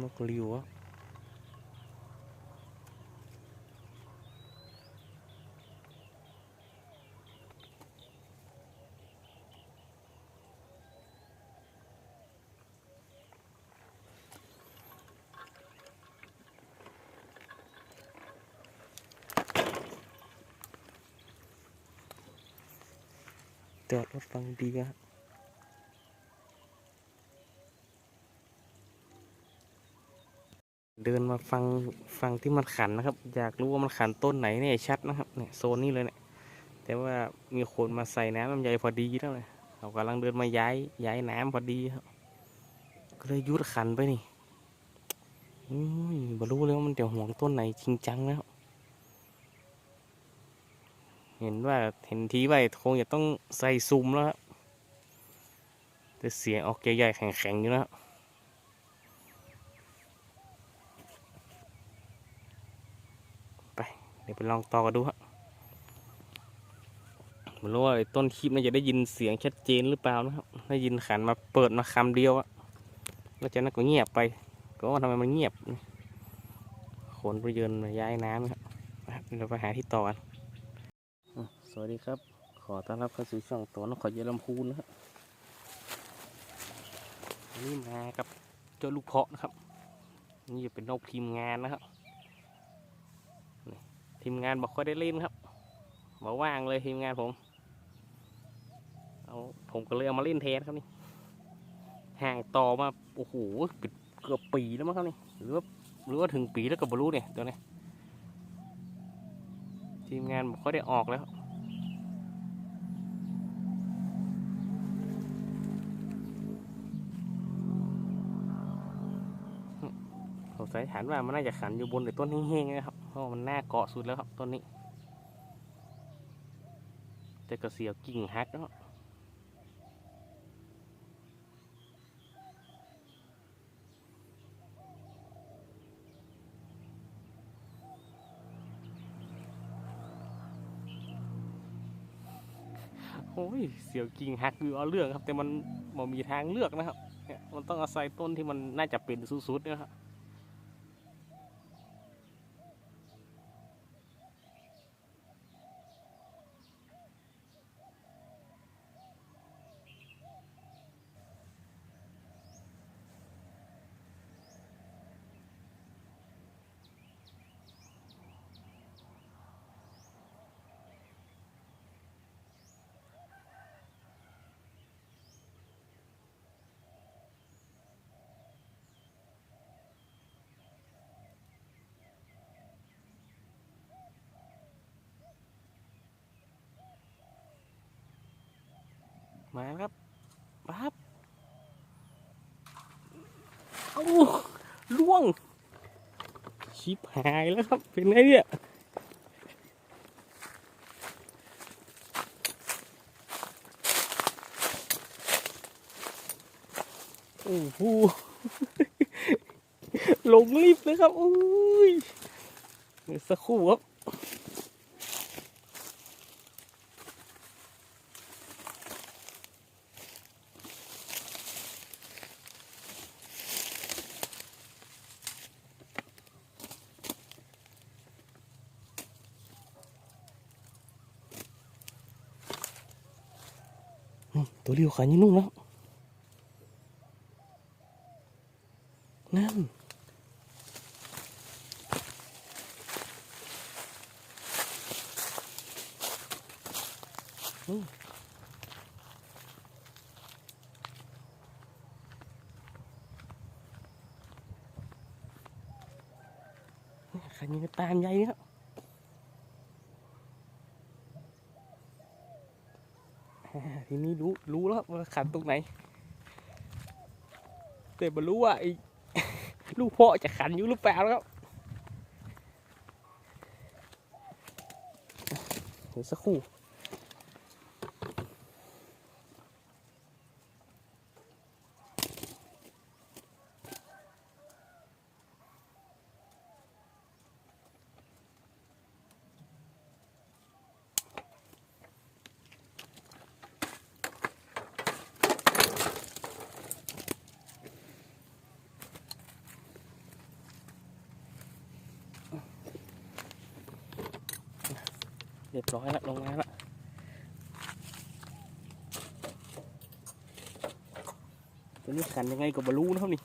นกริวอะจอดรถฟังดีอะ เดินมาฟังฟังที่มันขันนะครับ อยากรู้ว่ามันขันต้นไหนเนี่ยชัดนะครับเนี่ยโซนนี้เลยเนี่ยแต่ว่ามีคนมาใส่น้ำลำไยพอดีแล้วเลยเรากำลังเดินมาย้ายย้ายน้ำพอดีครับก็เลยยุดขันไปนี่อืมบรู้เลยว่ามันจะห่วงต้นไหนจริงจังแล้วเห็นว่าเห็นทีไว้คงจะต้องใส่ซุมแล้วแต่เสียงออกใหญ่ๆแข็งๆอยู่แล้วไป เดี๋ยวไปลองต่อกันดูฮะไม่รู้ว่าไอ้ต้นคลิปน่าจะได้ยินเสียงชัดเจนหรือเปล่านะครับ ได้ยินขันมาเปิดมาคำเดียวอะแล้วจากนั้นก็เงียบไป ก็ว่าทำไมมันเงียบ ขนไปเยินมาย้ายน้ำนะครับไปเราไปหาที่ต่อกันอะสวัสดีครับ ขอต้อนรับเข้าสู่ช่องตัวนกขอเยลำพูนนะครับวันนี่มากับเจ้าลูกเพาะนะครับ นี่จะเป็นนกทีมงานนะครับนี่ ทีมงานบอกค่อยได้เล่นครับบอกว่างเลยทีมงานผมเอาผมก็เลยเอามาเล่นแทนครับนี่ห่างต่อมาโอ้โหปิดเกือบปีแล้วมั้งครับนี่หรือว่าหรือว่าถึงปีแล้วก็บรู้เนี่ยตัวนี้ทีมงานบอกค่อยได้ออกแล้ว สัยฐานว่ามันน่าจะขันอยู่บนไอ้ต้นแห้งๆนะครับ เพราะมันหน้าเกาะสุดแล้วครับต้นนี้ แต่ก็เสียวกิ่งหักแล้วโอ้ย เสียวกิ่งหักคือเอาเรื่องครับ แต่มันมันมีทางเลือกนะครับ เนี่ย มันต้องอาศัยต้นที่มันน่าจะเป็นสุดๆนะครับ มาครับปั๊บเอาล่วง ชิบหายแล้วครับ เป็นไงเนี่ยโอ้โหลงรีบเลยครับ อุ้ยเดี๋ยวสักครู่ครับ เรียวขายิ่งนุ่งแล้วนั่นอืมขายิ่งตามใหญ่ครับ อ่า ทีนี้รู้รู้แล้วว่าขันตรงไหน แต่ไม่รู้ว่าไอ้ลูกพ่อจะขันอยู่หรือเปล่าแล้วครับเดี๋ยวสักครู่ รียบร้อยแล้วลงมาแล้วตัวนี้ขันยังไงก็บรู้นะครับนี่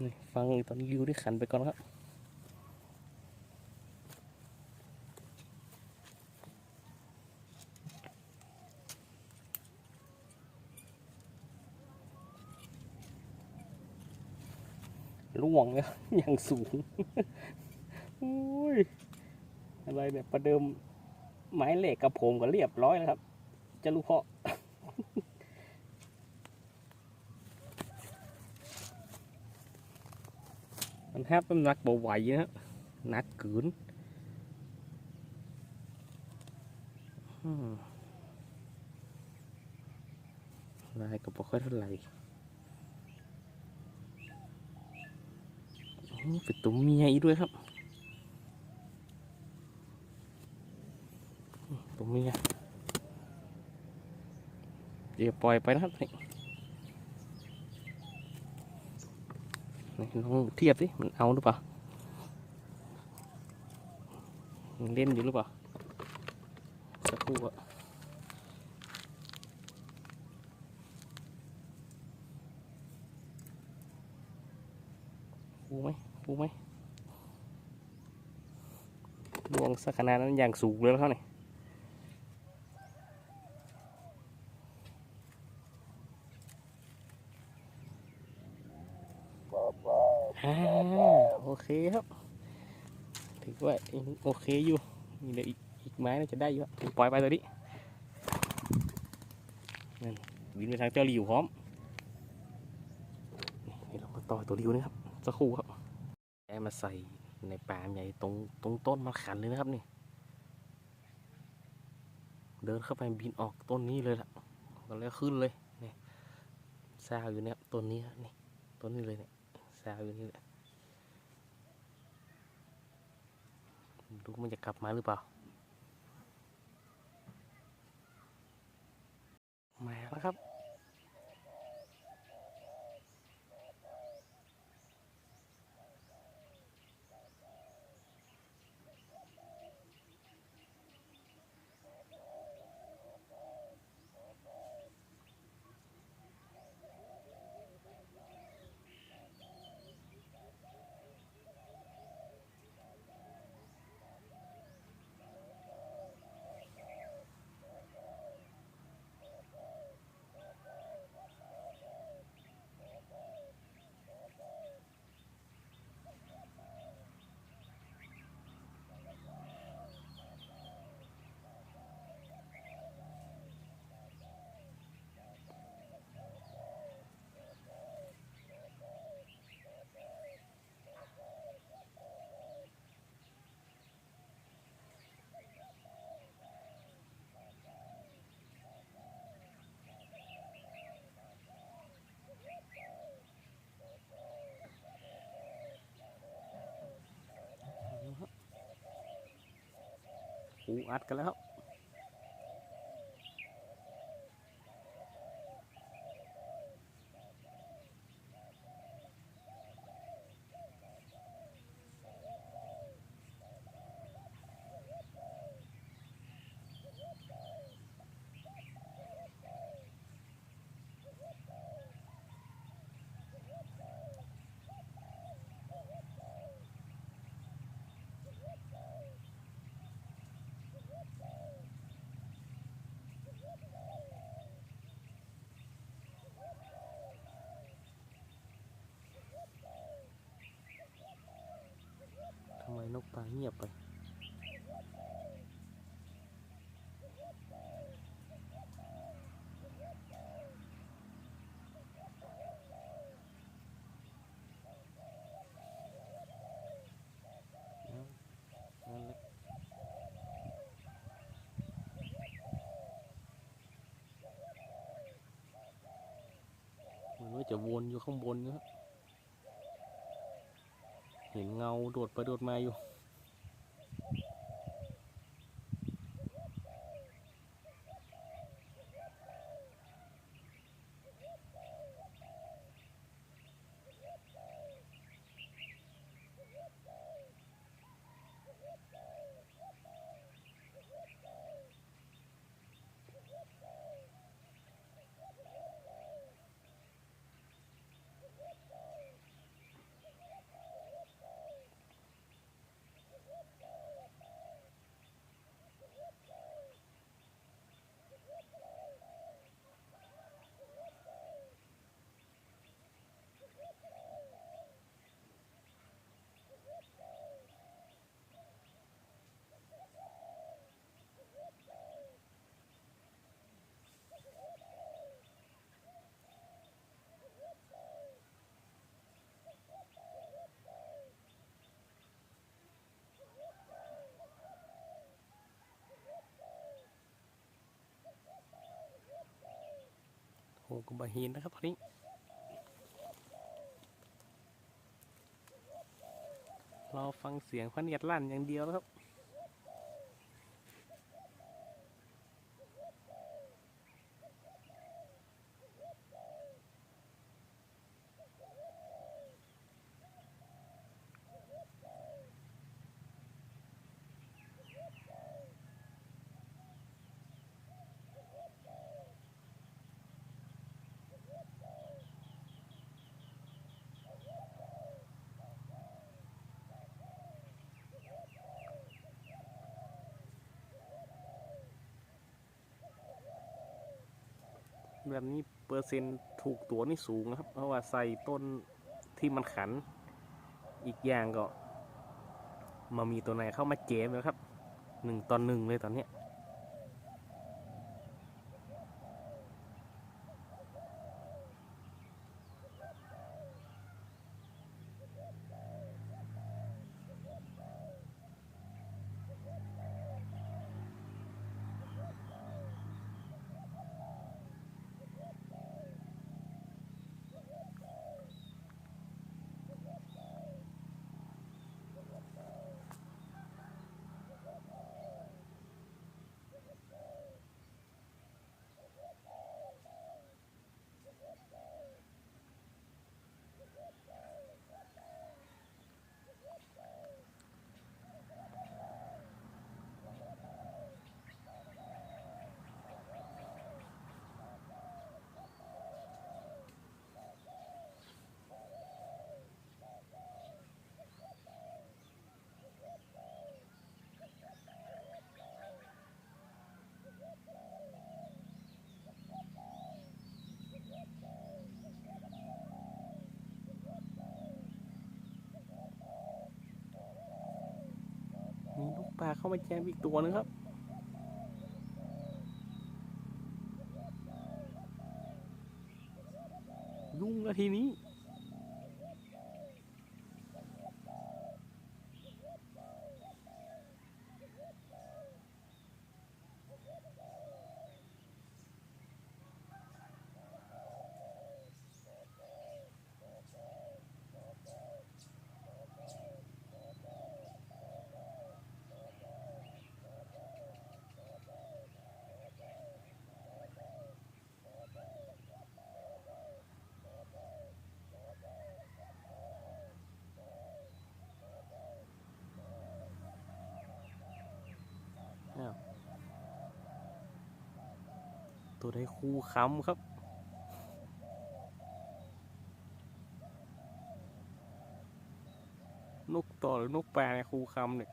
นี่ฟังตอนยิวที่ขันไปก่อนครับ ล่วงแล้วอย่างสูงโอ้ยอะไรเนี่ยประเดิมไม้เหล็กกับผมก็เรียบร้อยแล้วครับ จะรู้เพาะมันแทบเป็นนักบ่ไหวนะนักเกินลายก็บ่ค่อยเท่าไหร่ อืม เป็นตัวเมียอีกด้วยครับอืมตัวเมียเดี๋ยวปล่อยไปนะครับนี่นี่ลองเทียบสิมันเอาหรือเปล่าเล่นอยู่หรือเปล่าสักครู่อะฟูไหม ฟูไหมดวงสักขนาดนั้นอย่างสูงเลยแล้วเนี่ยอ่าโอเคครับ ถือว่ายังโอเคอยู่มีเดี๋ยวอีกอีกไม้น่าจะได้อยู่อะปล่อยไปตัวนี้นั่นวินไปทางเจ้าหลิวพร้อมนี่เรามาต่อตัวหลิวนะครับสักครู่ครับได้ มาใส่ในป่าใหญ่ตรงตรงต้นมะขันเลยนะครับนี่ เดินเข้าไปบินออกต้นนี้เลยล่ะก็แล้วขึ้นเลยนี่ซาวอยู่เนี่ยต้นนี้นี่ต้นนี้เลยเนี่ยซาวอยู่นี่แหละดูมันจะกลับมาหรือเปล่ามาแล้วครับ หูอัดกันแล้ว เงียบไปนั่นแหละมันว่าจะวนอยู่ข้างบนนะเห็นเงาโดดไปโดดมาอยู่ อ้ก็บาหินนะครับตอนนี้รอฟังเสียงพระเนียดลั่นอย่างเดียวนะครับ แบบนี้เปอร์เซ็นต์ถูกตัวนี่สูงนะครับ เพราะว่าใส่ต้นที่มันขัน อีกอย่างก็ มามีตัวไหนเข้ามาเจมแล้วครับหนึ่งตอนหนึ่งเลยตอนเนี้ย เข้ามาแจมอีกตัวนึงครับ ตัวได้คู่ค้ำครับ นกต่อหรือนกแปลในคู่ค้ำเนี่ย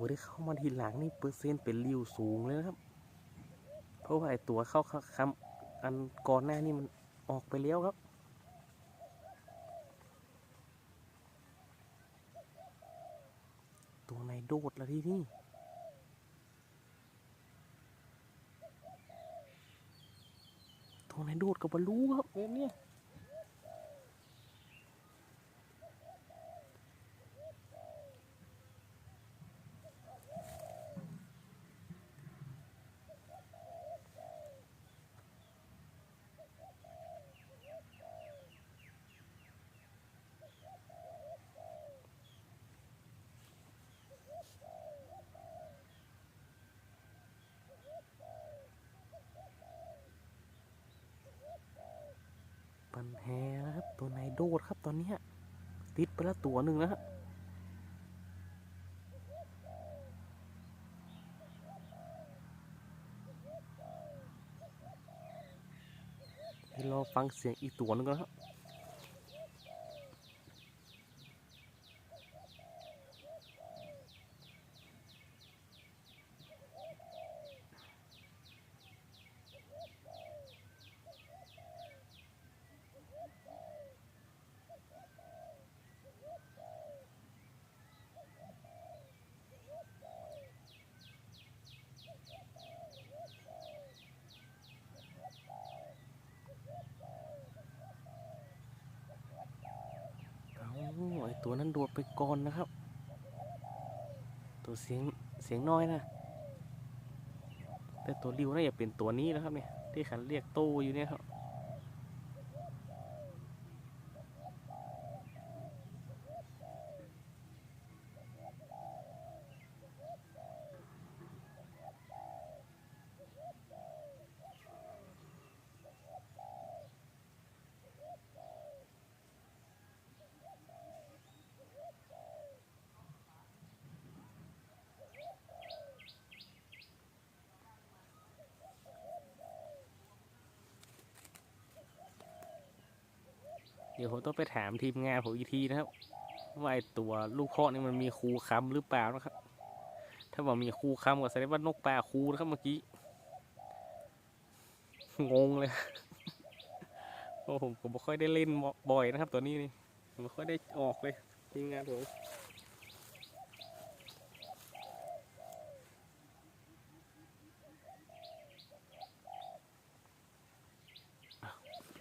ตัวที่เข้ามาทีหลังนี่เปอร์เซ็นต์เป็นริวสูงเลยนะครับ เพราะว่าไอตัวเข้าคำอันก่อนหน้านี่มันออกไปแล้วครับตัวไหนโดดละที่นี่ ตัวไหนโดดกับบอลลูครับเกมเนี้ย ปันแฮนะครับ ตัวไนโดดครับ ตอนนี้ติดไปแล้วตัวหนึ่งนะฮะเดี๋ยวรอฟังเสียงอีกตัวหนึงก่อนครับ โดดไปก่อนนะครับ ตัวเสียงเสียงน้อยนะ แต่ตัวริวน่าจะเป็นตัวนี้นะครับเนี่ยที่ขันเรียกตู้อยู่เนี่ยครับ เดี๋ยวผมต้องไปถามทีมงานผมอีกทีนะครับว่าไอตัวลูกเคราะห์นี่มันมีคูค้ำหรือเปล่านะครับ ถ้าบอกมีคูค้ำก็แสดงว่านกปลาคูนะครับเมื่อกี้ งงเลยเพราะผมผมไม่ค่อยได้เล่นบ่อยนะครับ ตัวนี้นี่ผมไม่ค่อยได้ออกเลยทีมงานผม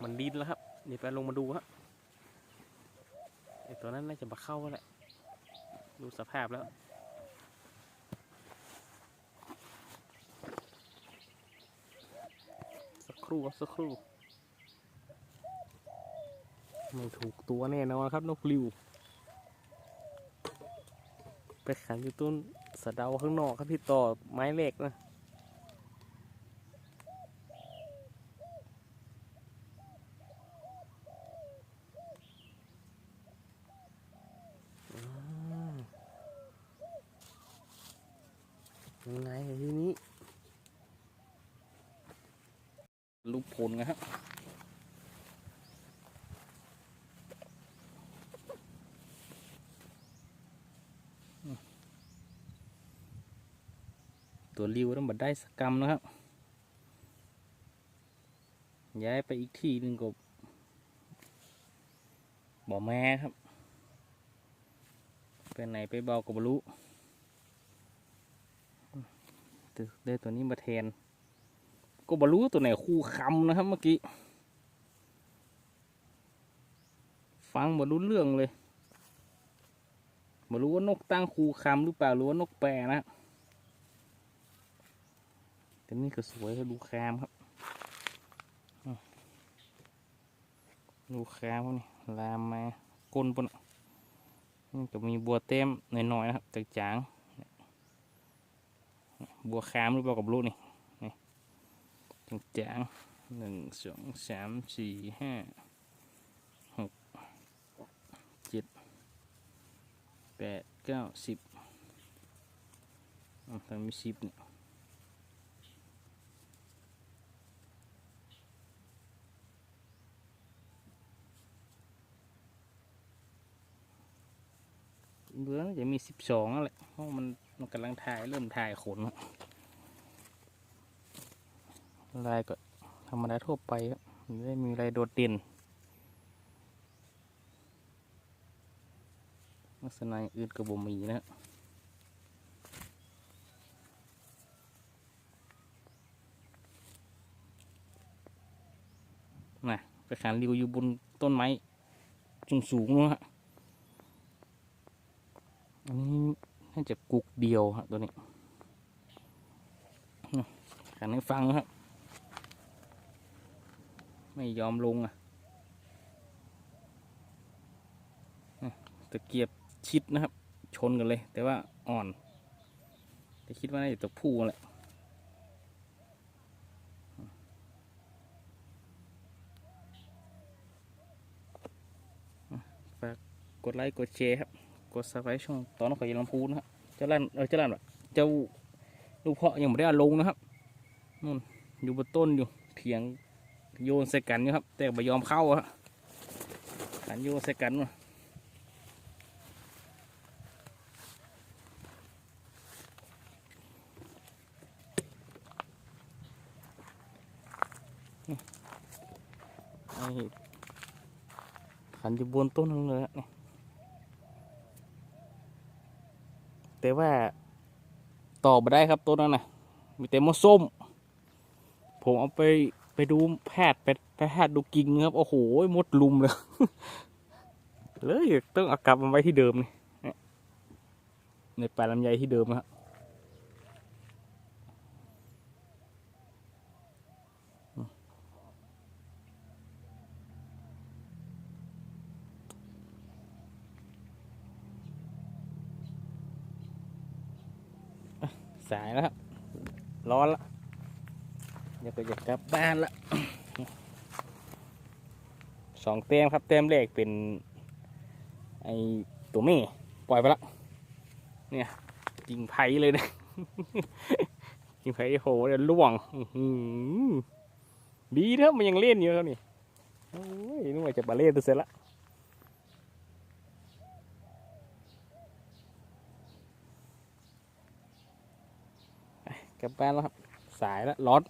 มันดินแล้วครับเดี๋ยวไปลงมาดูครับ ไอตัวนั้นน่าจะมาเข้าแล้วแหละ ดูสภาพแล้ว สักครู่สักครู่ ไม่ถูกตัวแน่นอนครับนกปลิวไปขังอยู่ต้นสะเดาข้างนอกครับพี่ต่อไม้เหล็กนะ ยังไงทีนี้ลูกผลนะครับตัวริวต้องบัดได้สกรรมนะครับ ย้ายไปอีกที่หนึ่งกับบ่อแม่ครับ ไปไหนไปเบากับบรู้ตึก ได้ตัวนี้มาแทน ก็บรู้ตัวไหนคู่คำนะครับเมื่อกี้ ฟังบรู้เรื่องเลยบรู้ว่านกตั้งคู่คำหรือเปล่าหรือว่านกแปรนะแต่นี่ก็สวยก็ดูแคมครับดูแคมครับนี่ลามมาก้นปนนี่ก็มีบัวเต็มหน่อยๆนะครับจางๆ บัวคามหรือเปล่ากับลูกนี่นี่จังๆหนึ่งสองสามสี่ห้าหกเจ็ดแปดเก้าสิบอะตอนมีสิบเนี่ย เบื้องจะมีสิบสองแหละเพราะมันมันกำลังถ่ายเริ่มถ่ายขนลายก็ธรรมดาทั่วไปครับไม่ได้มีอะไรโดดเด่นลักษณะอื่นก็บ่มีนะน่ะไปขันริวอยู่บนต้นไม้สูงๆนะฮะ อันนี้น่าจะกุกเดียวฮะตัวนี้อืมขันให้ฟังครับ ไม่ยอมลงอะตะเกียบชิดนะครับ ชนกันเลย แต่ว่าอ่อน แต่คิดว่าน่าจะตัวผู้แหละกกดไลค์กดแชร์ครับ ดซับสไครต์ช่องตอนนกขอยลำพูนะครับเจ้าล้านเออเจ้าล้านแบบเจ้าลูกเพาะยังไม่ได้ลงนะครับนู่นอยู่บนต้นอยู่เถียงโยนใส่กันอยู่ครับ แต่ไม่ยอมเข้าอะขันโยนใส่กันว่ะนี่ไอ้ขันอยู่บนต้นเลยอะนี่แต่ ว่าต่อมาได้ครับต้นนั้นนะมีแต่มะส้ม ผมเอาไปไปดูแพทย์ไปแพทย์ดูกิ่งครับ โอ้โหมดลุมเลยเลยต้องเอากลับมาไว้ที่เดิมนี่เนี่ยในป่าลำไยที่เดิมครับ สายแล้วครับร้อนละเดี๋ยวก็จะกลับบ้านละสองเต็มครับเต็มแรกเป็นไอตัวเม่ปล่อยไปละเนี่ยยิงไผ่เลยนะยิงไผ่โหเดี๋ยวล่วงดีเถอะมันยังเล่นอยู่ครับนี่โอ้ยนึกว่าจะมาเล่นตัวเสร็จละ กลับบ้านแล้วครับ สายแล้วร้อน